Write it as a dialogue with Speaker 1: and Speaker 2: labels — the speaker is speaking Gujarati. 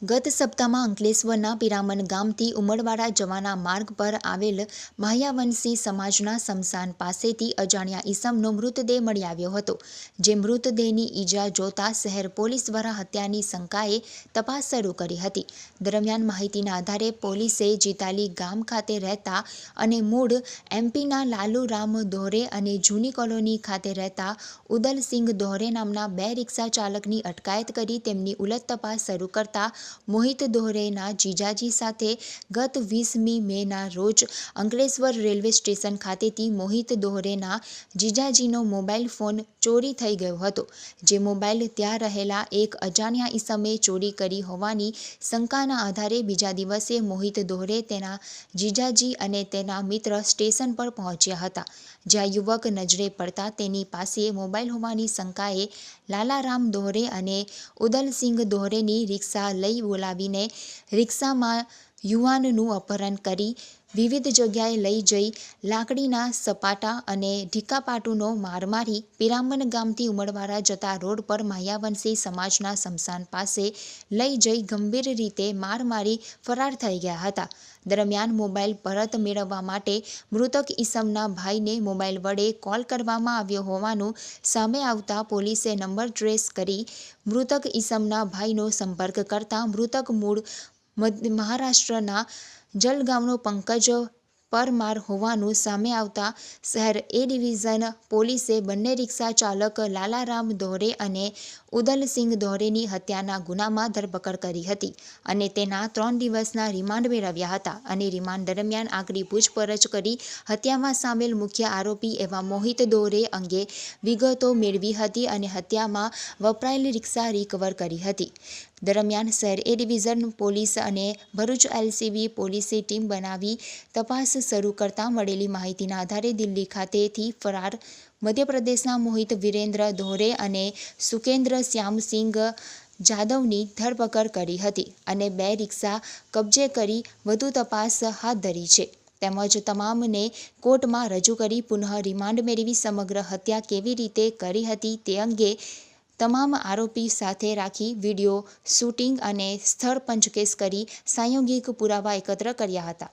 Speaker 1: ગત સપ્તાહમાં અંકલેશ્વરના પિરામણ ગામથી ઉમરવાડા જવાના માર્ગ પર આવેલ માહ્યાવંશી સમાજના સમસાન પાસેથી અજાણ્યા ઈસમનો મૃતદેહ મળી આવ્યો હતો. જે મૃતદેહની ઈજા જોતા શહેર પોલીસ દ્વારા હત્યાની શંકાએ તપાસ શરૂ કરી હતી. દરમિયાન માહિતીના આધારે પોલીસે જીતાલી ગામ ખાતે રહેતા અને મૂળ એમપીના લાલુરામ દોહરે અને જૂની કોલોની ખાતે રહેતા ઉદલસિંહ દોહરે નામના બે રિક્ષા ચાલકની અટકાયત કરી તેમની ઉલટ તપાસ શરૂ કરતા મોહિત દોહરેના જીજાજી સાથે ગત વીસમી મેના રોજ અંકલેશ્વર રેલવે સ્ટેશન ખાતેથી મોહિત દોહરેના જીજાજીનો મોબાઈલ ફોન ચોરી થઈ ગયો હતો, જે મોબાઈલ ત્યાં રહેલા એક અજાણ્યા ઈસમે ચોરી કરી હોવાની શંકાના આધારે બીજા દિવસે મોહિત દોહરે તેના જીજાજી અને તેના મિત્ર સ્ટેશન પર પહોંચ્યા હતા, જ્યાં યુવક નજરે પડતા તેની પાસે મોબાઈલ હોવાની શંકાએ લાલારામ દોહરે અને ઉદલસિંહ દોહરેની રિક્ષા લઈ બોલાવીને રિક્ષામાં યુવાનનું અપહરણ કરી વિવિધ જગ્યાએ લઈ જઈ લાકડીના સપાટા અને ઢીકાપાટુનો માર મારી પિરામણ ગામથી ઉમરવાડા જતા રોડ પર માયાવંશી સમાજના સ્મશાન પાસે લઈ જઈ ગંભીર રીતે માર મારી ફરાર થઈ ગયા હતા. દરમિયાન મોબાઈલ પરત મેળવવા માટે મૃતક ઈસમના ભાઈને મોબાઈલ વડે કોલ કરવામાં આવ્યો હોવાનું સામે આવતા પોલીસે નંબર ટ્રેસ કરી મૃતક ઈસમના ભાઈનો સંપર્ક કરતા મૃતક મૂળ મહારાષ્ટ્રના જલગાંવનો પંકજ પરમાર હોવાનું સામે આવતા શહેર એ ડિવિઝન પોલીસે બંને રિક્ષા ચાલક લાલારામ દોરે અને ઉદલસિંહ દોરેની હત્યાના ગુનામાં ધરપકડ કરી હતી અને તેના ત્રણ દિવસના રિમાન્ડ મેળવ્યા હતા અને રિમાન્ડ દરમિયાન આકરી પૂછપરછ કરી હત્યામાં સામેલ મુખ્ય આરોપી એવા મોહિત દોરે અંગે વિગતો મેળવી હતી અને હત્યામાં વપરાયેલી રિક્ષા રિકવર કરી હતી. દરમિયાન શહેર એ ડિવિઝન પોલીસ અને ભરૂચ એલસીબી પોલીસે ટીમ બનાવી તપાસ શરૂ કરતા મળેલી માહિતીના આધારે દિલ્હી ખાતેથી ફરાર મધ્યપ્રદેશના મોહિત વિરેન્દ્ર ધોરે અને સુકેન્દ્ર શ્યામસિંગ જાદવની ધરપકડ કરી હતી અને બે રિક્ષા કબજે કરી વધુ તપાસ હાથ ધરી છે. તેમજ તમામને કોર્ટમાં રજૂ કરી પુનઃ રિમાન્ડ મેળવી સમગ્ર હત્યા કેવી રીતે કરી હતી તે અંગે તમામ આરોપી સાથે રાખી વીડિયો શૂટિંગ અને સ્થળ પંચકેસ કરી સાંયોગિક પુરાવા એકત્ર કર્યા હતા.